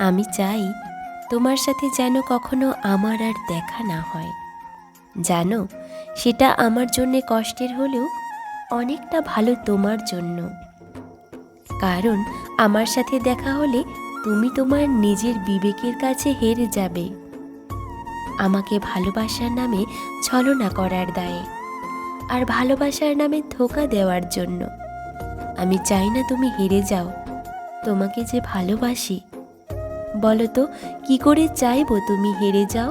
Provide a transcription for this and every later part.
আমি চাই তোমার সাথে যেন কখনো আমার আর দেখা না হয়। জানো, সেটা আমার জন্যে কষ্টের হলেও অনেকটা ভালো তোমার জন্য। কারণ আমার সাথে দেখা হলে তুমি তোমার নিজের বিবেকের কাছে হেরে যাবে। আমাকে ভালোবাসার নামে ছলনা করার দায়ে আর ভালোবাসার নামে ধোকা দেওয়ার জন্য। আমি চাই না তুমি হেরে যাও। তোমাকে যে ভালোবাসি বলো তো কি করে চাইব তুমি হেরে যাও?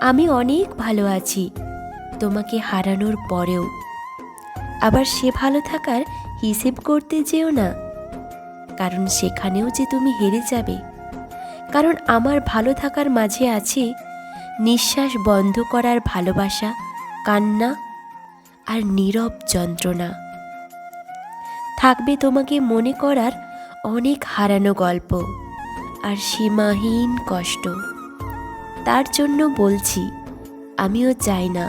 আমি অনেক ভালো আছি, তোমাকে হারানোর পরেও। আবার সে ভালো থাকার হিসেব করতে যেও না, কারণ সেখানেও যে তুমি হেরে যাবে। কারণ আমার ভালো থাকার মাঝে আছে নিঃশ্বাস বন্ধ করার ভালোবাসা, কান্না আর নীরব যন্ত্রণা। থাকবে তোমাকে মনে করার অনেক হারানো গল্প। আর সীমাহীন কষ্ট। তার জন্য বলছি, আমিও চাই না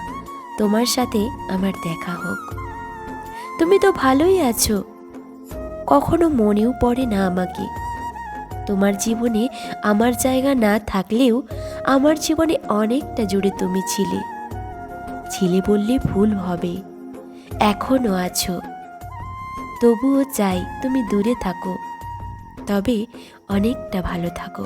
তোমার সাথে আমার দেখা হোক। তুমি তো ভালোই আছো। কখনো মনেও পড়ে না আমাকে। তোমার জীবনে আমার জায়গা না থাকলেও আমার জীবনে অনেকটা জুড়ে তুমি ছিলে। ছিলে বললে ভুল হবে। এখনও আছো। তবুও চাই তুমি দূরে থাকো। তবে অনেকটা ভালো থাকো।